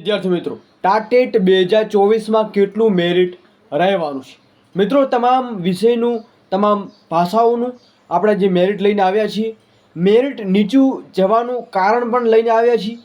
વિદ્યાર્થી મિત્રો, ટાટેટ બે હજાર ચોવીસમાં કેટલું મેરિટ રહેવાનું છે? મિત્રો, તમામ વિષયનું, તમામ ભાષાઓનું આપણે જે મેરિટ લઈને આવ્યા છીએ, મેરિટ નીચું જવાનું કારણ પણ લઈને આવ્યા છીએ.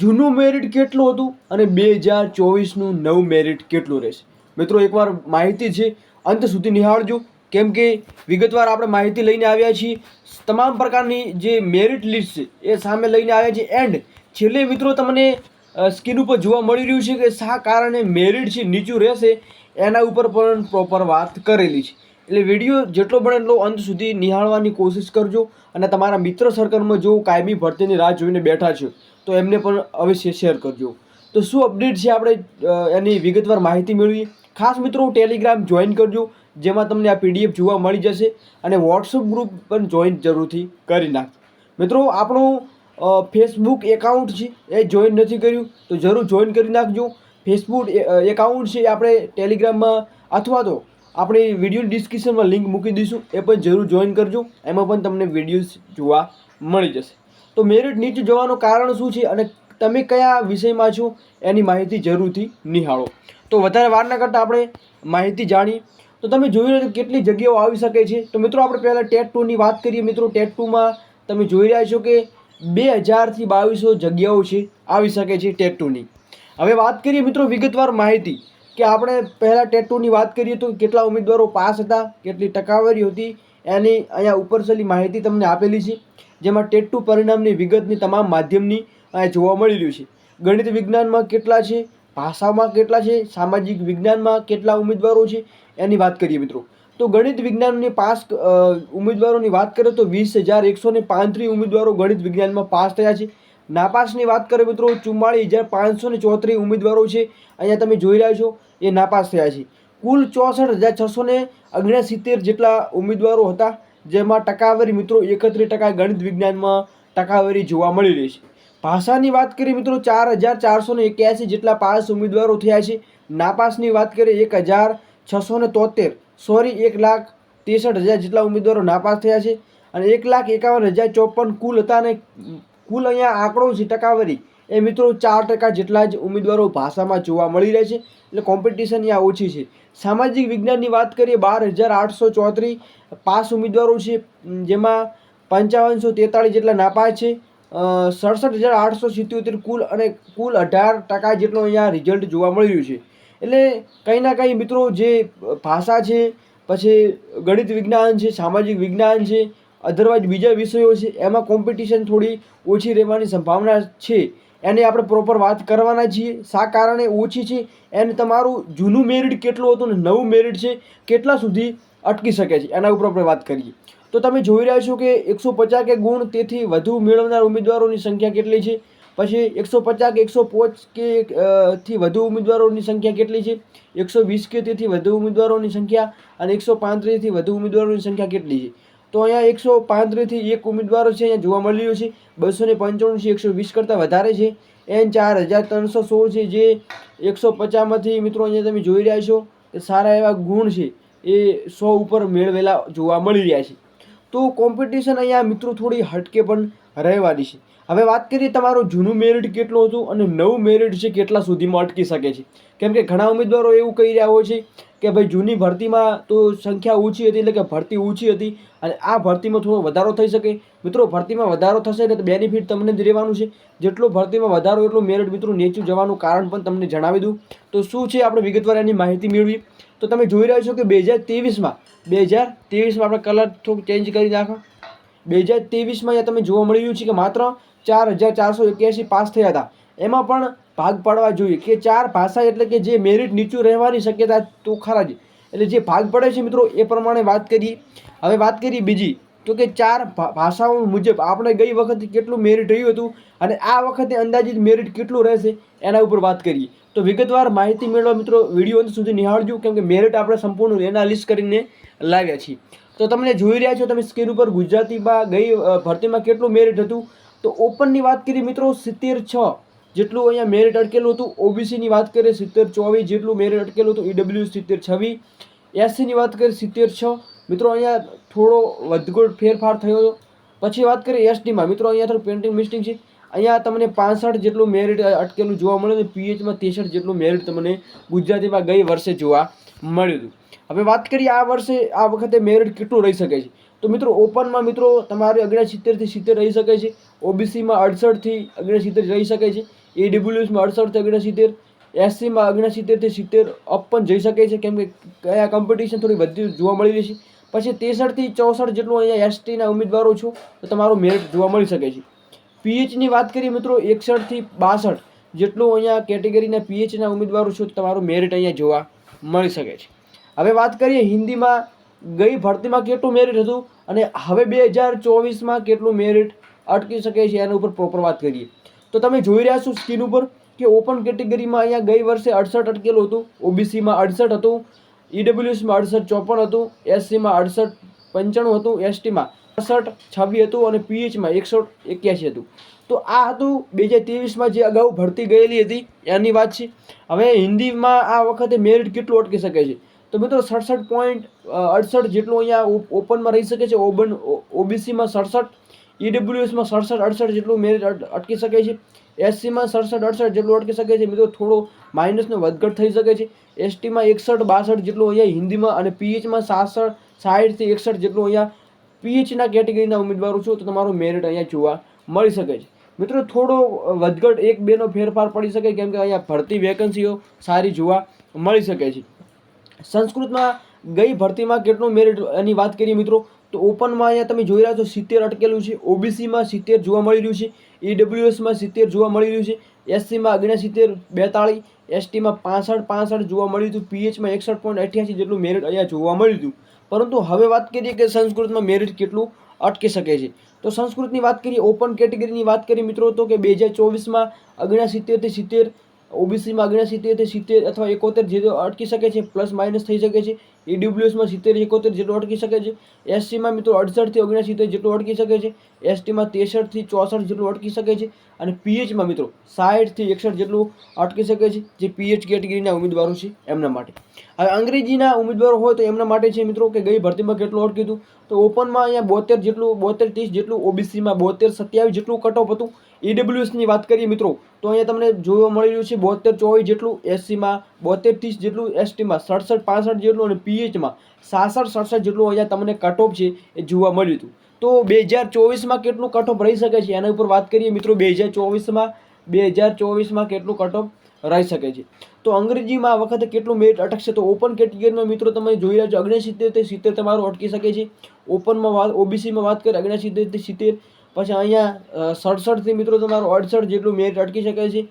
જૂનું મેરિટ કેટલું હતું અને બે હજાર ચોવીસનું નવું મેરિટ કેટલું રહેશે? મિત્રો, એકવાર માહિતી છે, અંત સુધી નિહાળજો. કેમ કે વિગતવાર આપણે માહિતી લઈને આવ્યા છીએ, તમામ પ્રકારની જે મેરિટ લિસ્ટ છે, એ સામે લઈને આવ્યા છીએ એન્ડ છેલ્લે મિત્રો, તમને સ્કીન ઉપર જોવા મળી રહ્યું છે કે શા કારણે મેરિટ છે, નીચું રહેશે, એના ઉપર પણ પ્રોપર વાત કરેલી છે. એટલે વીડિયો જેટલો બને એટલો અંત સુધી નિહાળવાની કોશિશ કરજો અને તમારા મિત્ર સર્કલમાં જો કાયમી ભરતીની રાહ જોઈને બેઠા છે, તો એમને પણ અવશ્ય શેર કરજો. તો શું અપડેટ છે આપણે એની વિગતવાર માહિતી મેળવીએ? ખાસ મિત્રો ટેલિગ્રામ જોઈન કરજો, જેમાં તમને આ પીડીએફ જોવા મળી જશે અને વોટ્સઅપ ગ્રુપ પણ જોઈન જરૂરથી કરી નાખજો. મિત્રો, આપણું ફેસબુક એકાઉન્ટ છે, એ જોઈન નથી કર્યું, તો જરૂર જોઈન કરી નાખજો. ફેસબુક એકાઉન્ટ છે એ આપણે ટેલિગ્રામમાં અથવા તો આપણે વીડિયો ડિસ્ક્રિપ્શનમાં લિંક મૂકી દઈશું, એ પણ જરૂર જોઈન કરજો. એમાં પણ તમને વિડીયોઝ જોવા મળી જશે. તો મેરિટ નીચે જવાનું કારણ શું છે અને તમે કયા વિષયમાં છો, એની માહિતી જરૂરથી નિહાળો. તો વધારે વાર ના કરતાં આપણે માહિતી જાણીએ. તો તમે જોઈ રહ્યા છો કેટલી જગ્યાઓ આવી શકે છે. તો મિત્રો, આપણે પહેલાં ટેટ ટુની વાત કરીએ. મિત્રો ટેટ ટુમાં તમે જોઈ રહ્યા છો કે બે હજારથી બાવીસો જગ્યાઓ છે, આવી શકે છે ટેટુની. હવે વાત કરીએ મિત્રો વિગતવાર માહિતી, કે આપણે પહેલાં ટેટુની વાત કરીએ તો કેટલા ઉમેદવારો પાસ હતા, કેટલી ટકાવારી હતી, એની અહીંયા ઉપરસલી માહિતી તમને આપેલી છે, જેમાં ટેટુ પરિણામની વિગતની તમામ માધ્યમની અહીંયા જોવા મળી રહ્યું છે. ગણિત વિજ્ઞાનમાં કેટલા છે, ભાષામાં કેટલા છે, સામાજિક વિજ્ઞાનમાં કેટલા ઉમેદવારો છે, એની વાત કરીએ મિત્રો. તો ગણિત વિજ્ઞાનની પાસ ઉમેદવારોની વાત કરીએ તો વીસ હજાર એકસો ને પાંત્રીસ ઉમેદવારો ગણિત વિજ્ઞાનમાં પાસ થયા છે. નાપાસની વાત કરીએ મિત્રો, ચુમ્માળીસ હજાર પાંચસો ને ચોત્રીસ ઉમેદવારો છે. અહીંયા તમે જોઈ રહ્યા છો, એ નાપાસ થયા છે. કુલ ચોસઠ હજાર છસો ને ઓગણસિત્તેર જેટલા ઉમેદવારો હતા, જેમાં ટકાવારી મિત્રો એકત્રીસ ટકા ગણિત વિજ્ઞાનમાં ટકાવારી જોવા મળી રહી છે. ભાષાની વાત કરીએ મિત્રો, ચાર હજાર ચારસો ને એક્યાસી જેટલા પાસ ઉમેદવારો થયા છે. નાપાસની વાત કરીએ, એક હજાર છસો ને તોતેર સોરી, એક લાખ ત્રેસઠ હજાર જેટલા ઉમેદવારો નાપાસ થયા છે અને એક લાખ એકાવન હજાર ચોપન કુલ હતા અને કુલ અહીંયા આંકડો છે ટકાવારી. એ મિત્રો, ચાર ટકા જેટલા જ ઉમેદવારો ભાષામાં જોવા મળી રહે છે એટલે કોમ્પિટિશન અહીંયા ઓછી છે. સામાજિક વિજ્ઞાનની વાત કરીએ, બાર હજાર આઠસો ચોત્રીસ પાસ ઉમેદવારો છે જેમાં પંચાવનસો તેતાળીસ જેટલા નાપાસ છે સડસઠ હજાર આઠસો સિત્યોતેર કુલ અને કુલ અઢાર ટકા જેટલો અહીંયા રિઝલ્ટ જોવા મળી રહ્યું છે. એટલે કંઈ ના કંઈ મિત્રો જે ભાષા છે, પછી ગણિત વિજ્ઞાન છે, સામાજિક વિજ્ઞાન છે અધરવાઇઝ બીજા વિષયો છે, એમાં કોમ્પિટિશન થોડી ઓછી રહેવાની સંભાવના છે. એની આપણે પ્રોપર વાત કરવાના છીએ. શા કારણે ઓછી છે? એને તમારું જૂનું મેરિટ કેટલું હતું ને નવું મેરિટ છે, કેટલા સુધી અટકી શકે છે? એના ઉપર આપણે વાત કરીએ. તો તમે જોઈ રહ્યા છો કે એકસો પચાસ કે ગુણ તેથી વધુ મેળવનાર ઉમેદવારોની સંખ્યા કેટલી છે? પછી એકસો પચાસ એકસો પાંચ કે થી વધુ ઉમેદવારોની સંખ્યા કેટલી છે? એકસો વીસ કે તેથી વધુ ઉમેદવારોની સંખ્યા અને એકસો પાંત્રીસથી વધુ ઉમેદવારોની સંખ્યા કેટલી છે? તો અહીંયા એકસો પાંત્રીસથી એક ઉમેદવારો છે, અહીંયા જોવા મળી રહ્યો છે. બસો ને પંચાણું છે એકસો વીસ કરતાં વધારે છે. એન ચાર હજાર ત્રણસો સોળ છે, જે એકસો પચાસમાંથી મિત્રો અહીંયા તમે જોઈ રહ્યા છો. એ સારા એવા ગુણ છે. એ સો ઉપર મેળવેલા જોવા મળી રહ્યા છે. તો કોમ્પિટિશન અહીંયા મિત્રો થોડી હટકે પણ રહેવાની છે. હવે વાત કરીએ તમારું જૂનું મેરિટ કેટલું હતું અને નવું મેરિટ છે કેટલા સુધીમાં અટકી શકે છે. કેમ કે ઘણા ઉમેદવારો એવું કહી રહ્યા હોય છે કે ભાઈ જૂની ભરતીમાં તો સંખ્યા ઓછી હતી એટલે કે ભરતી ઓછી હતી અને આ ભરતીમાં થોડો વધારો થઈ શકે. મિત્રો, ભરતીમાં વધારો થશે એટલે બેનિફિટ તમને જ રહેવાનું છે. જેટલો ભરતીમાં વધારો એટલું મેરિટ મિત્રો નીચું જવાનું કારણ પણ તમને જણાવી દઉં. તો શું છે? આપણે વિગતવાર એની માહિતી મેળવી તો તમે જોઈ રહ્યા છો કે બે હજાર ત્રેવીસમાં બે હજાર ત્રેવીસમાં આપણે કલર થોડુંક ચેન્જ કરી નાખો. બે હજાર ત્રેવીસમાં અહીંયા તમે જોવા મળી રહ્યું છે કે માત્ર ચાર હજાર ચારસો એક્યાસી પાસ થયા હતા. એમાં પણ ભાગ પાડવા જોઈએ કે ચાર ભાષા એટલે કે જે મેરિટ નીચું રહેવાની શક્યતા તો ખરા જ. એટલે જે ભાગ પડે છે મિત્રો, એ પ્રમાણે વાત કરીએ. હવે વાત કરીએ બીજી. તો કે ચાર ભાષાઓ મુજબ આપણે ગઈ વખતે કેટલું મેરિટ રહ્યું હતું અને આ વખતે અંદાજિત મેરિટ કેટલું રહેશે? એના ઉપર વાત કરીએ. તો વિગતવાર માહિતી મેળવવા મિત્રો વીડિયો અંત સુધી નિહાળજો, કેમ કે મેરિટ આપણે સંપૂર્ણ એનાલિસ્ટ કરીને લાવ્યા છીએ. તો તમને જોઈ રહ્યા છો, તમે સ્ક્રીન ઉપર ગુજરાતીમાં ગઈ ભરતીમાં કેટલું મેરિટ હતું? તો ઓપનની વાત કરીએ મિત્રો, સિત્તેર છ જેટલું અહીંયા મેરિટ અટકેલું હતું. ઓબીસીની વાત કરીએ, સિત્તેર ચોવીસ જેટલું મેરિટ અટકેલું હતું. ઈડબ્લ્યુ સિત્તેર છવ્વીસ. એસસીની વાત કરીએ, સિત્તેર છ. મિત્રો, અહીંયા થોડો વધઘોડ ફેરફાર થયો. પછી વાત કરીએ એસટીમાં મિત્રો, અહીંયા થોડું પેન્ટિંગ મિસ્ટિંગ છે. અહીંયા તમને પાંસઠ જેટલું મેરિટ અટકેલું જોવા મળ્યું અને પીએચમાં ત્રેસઠ જેટલું મેરિટ તમને ગુજરાતીમાં ગઈ વર્ષે જોવા મળ્યું હતું. હવે વાત કરીએ આ વર્ષે, આ વખતે મેરિટ કેટલું રહી શકે છે? તો મિત્રો, ઓપનમાં મિત્રો, તમારે ઓગણસિત્તેરથી સિત્તેર રહી શકે છે. ઓબીસીમાં અડસઠથી ઓગણસિત્તેર રહી શકે છે. એડબ્લ્યુએસમાં અડસઠથી ઓગણસિત્તેર, એસસીમાં ઓગણસિત્તેરથી સિત્તેર અપ પણ જઈ શકે છે. કેમ કે કયા કોમ્પિટિશન થોડી વધુ જોવા મળી રહી છે. પછી તેસઠથી ચોસઠ જેટલું અહીંયા એસટીના ઉમેદવારો છો, તો તમારું મેરિટ જોવા મળી શકે છે. પીએચની વાત કરીએ મિત્રો, એકસઠથી બાસઠ જેટલું અહીંયા કેટેગરીના પીએચના ઉમેદવારો છો, તમારું મેરિટ અહીંયા જોવા મળી શકે છે. હવે વાત કરીએ હિન્દીમાં, ગઈ ભરતીમાં કેટલું મેરિટ હતું અને હવે બે હજાર ચોવીસમાં કેટલું મેરિટ અટકી શકે છે, એના ઉપર પ્રોપર વાત કરીએ. તો તમે જોઈ રહ્યા છો સ્કીન ઉપર કે ઓપન કેટેગરીમાં અહીંયા ગઈ વર્ષે અડસઠ અટકેલું હતું, ઓબીસીમાં અડસઠ હતું ઈડબ્લ્યુએસમાં અડસઠ ચોપન હતું એસસીમાં અડસઠ પંચાણું હતું એસટીમાં અડસઠ છવ્વી હતું અને પીએચમાં એકસો એક્યાસી હતું. તો આ હતું બે હજાર ત્રેવીસમાં જે અગાઉ ભરતી ગયેલી હતી, એની વાત છે. હવે હિન્દીમાં આ વખતે મેરિટ કેટલું અટકી શકે છે? તો મિત્રો સડસઠ પોઈન્ટ અડસઠ જેટલું અહીંયા ઓપનમાં રહી શકે છે. ઓબન ઓબીસીમાં સડસઠ ઈડબ્લ્યુએસમાં સડસઠ, અડસઠ જેટલું મેરિટ અટકી શકે છે. એસસીમાં સડસઠ, અડસઠ જેટલું અટકી શકે છે. મિત્રો થોડો માઇનસનો વધઘટ થઈ શકે છે. એસટીમાં એકસઠ, બાસઠ જેટલું અહીંયા હિન્દીમાં અને પીએચમાં સાસઠ સાઠથી એકસઠ જેટલું અહીંયા પીએચના કેટેગરીના ઉમેદવારો છો તો તમારું મેરિટ અહીંયા જોવા મળી શકે છે. મિત્રો, થોડો વધઘટ એક બેનો ફેરફાર પડી શકે કેમ કે અહીંયા ભરતી વેકન્સીઓ સારી જોવા મળી શકે છે. સંસ્કૃતમાં ગઈ ભરતીમાં કેટલું મેરિટ એની વાત કરીએ મિત્રો, તો ઓપનમાં અહીંયા તમે જોઈ રહ્યા છો સિત્તેર અટકેલું છે, ઓબીસીમાં સિત્તેર જોવા મળી રહ્યું છે, ઈડબ્લ્યુએસમાં સિત્તેર જોવા મળી રહ્યું છે, એસસીમાં ઓગણસિત્તેર બેતાળીસ, એસટીમાં પાસઠ પાસઠ જોવા મળ્યું હતું, પીએચમાં એકસઠ પોઈન્ટ અઠ્યાસી જેટલું મેરિટ અહીંયા જોવા મળ્યું હતું. પરંતુ હવે વાત કરીએ કે સંસ્કૃતમાં મેરિટ કેટલું અટકી શકે છે. તો સંસ્કૃતની વાત કરીએ ઓપન કેટેગરીની વાત કરીએ મિત્રો, તો કે બે હજાર ચોવીસમાં ઓગણસિત્તેરથી સિત્તેર ઓબીસીમાં ઓગણસિત્તેરથી સિત્તેર અથવા એકોતેર જેટલો અટકી શકે છે પ્લસ માઇનસ થઈ શકે છે. ઈડબ્લ્યુએસમાં સિત્તેર એકોતેર જેટલો અટકી શકે છે. એસસીમાં મિત્રો અડસઠથી ઓગણસિત્તેર જેટલું અટકી શકે છે. એસટીમાં ત્રેસઠથી ચોસઠ જેટલું અટકી શકે છે. અને પીએચમાં મિત્રો સાઠથી એકસઠ જેટલું અટકી શકે છે, જે પીએચ કેટેગરીના ઉમેદવારો છે એમના માટે. હવે અંગ્રેજીના ઉમેદવારો હોય તો એમના માટે છે મિત્રો કે ગઈ ભરતીમાં કેટલું અટક્યું હતું? તો ઓપનમાં અહીંયા બોતેર જેટલું, બોતેર ત્રીસ જેટલું ઓબીસીમાં બોતેર સત્યાવીસ જેટલું કટ ઓફ હતું. ઈડબ્લ્યુએસની વાત કરીએ મિત્રો, તો અહીંયા તમને જોવા મળી રહ્યું છે બોતેર ચોવીસ જેટલું એસસીમાં બોતેર ત્રીસ જેટલું એસટીમાં સડસઠ પાસઠ જેટલું અને પીએચમાં સાસઠ સડસઠ જેટલું અહીંયા તમને કટ ઓફ છે એ જોવા મળ્યું હતું. તો બે હજાર ચોવીસમાં કેટલું કટ ઓફ રહી શકે છે? એના ઉપર વાત કરીએ મિત્રો, બે હજાર ચોવીસમાં બે હજાર ચોવીસમાં કેટલું કટ ઓફ રહી શકે છે? તો અંગ્રેજીમાં આ વખતે કેટલું મેરિટ અટકશે? તો ઓપન કેટેગરીમાં મિત્રો તમે જોઈ રહ્યા છો ઓગણસિત્તેરથી સિત્તેર તમારું અટકી શકે છે. ઓપનમાં વાત ઓબીસીમાં વાત કરીએ ઓગણસિત્તેરથી સિત્તેર પછી અહીંયા સડસઠથી મિત્રો તમારું અડસઠ જેટલું મેરિટ અટકી શકે છે.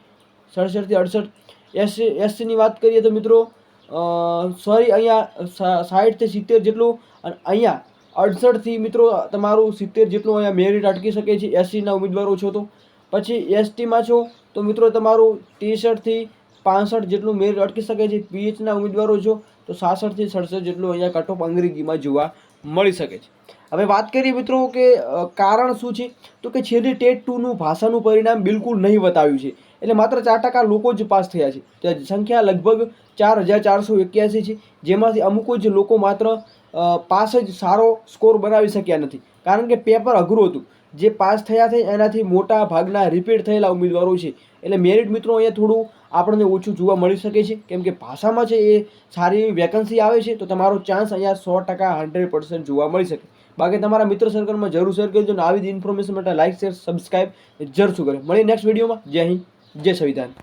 સડસઠથી અડસઠ. એસસી એસસીની વાત કરીએ તો મિત્રો સોરી, અહીંયા સાઠથી સિત્તેર જેટલું અને અહીંયા અડસઠથી મિત્રો તમારું સિત્તેર જેટલું અહીંયા મેરિટ અટકી શકે છે. એસસીના ઉમેદવારો છો તો. પછી એસટીમાં છો તો મિત્રો તમારું ત્રેસઠથી પાસઠ જેટલું મેરિટ અટકી શકે છે. પીએચના ઉમેદવારો છો તો સાસઠથી સડસઠ જેટલું અહીંયા કટ ઓફ અંગ્રેજીમાં જોવા મળી શકે છે. હવે વાત કરીએ મિત્રો કે કારણ શું છે? તો કે છેલ્લી ટેટ ટુનું ભાષાનું પરિણામ બિલકુલ નહીં બતાવ્યું છે. એટલે માત્ર ચાર ટકા લોકો જ પાસ થયા છે. ત્યાં સંખ્યા લગભગ ચાર હજાર ચારસો એક્યાસી છે, જેમાંથી અમુક જ લોકો માત્ર પાસ જ સારો સ્કોર બનાવી શક્યા નથી. કારણ કે પેપર અઘરું હતું. જે પાસ થયા છે, એનાથી મોટા ભાગના રિપીટ થયેલા ઉમેદવારો છે. એટલે મેરિટ મિત્રો અહીંયા થોડું આપણને ઓછું જોવા મળી શકે છે. કેમ કે ભાષામાં છે એ સારી એવી વેકન્સી આવે છે, તો તમારો ચાન્સ અહીંયા સો ટકા હંડ્રેડ પર્સન્ટ જોવા મળી શકે. બાકી તમારા મિત્ર સર્કલમાં જરૂર શેર કરજો અને આવી જ ઇન્ફોર્મેશન માટે લાઇક શેર સબસ્ક્રાઇબ જરૂર કરે મળીએ નેક્સ્ટ વિડીયોમાં જય હિન્દ, જય સંવિધાન.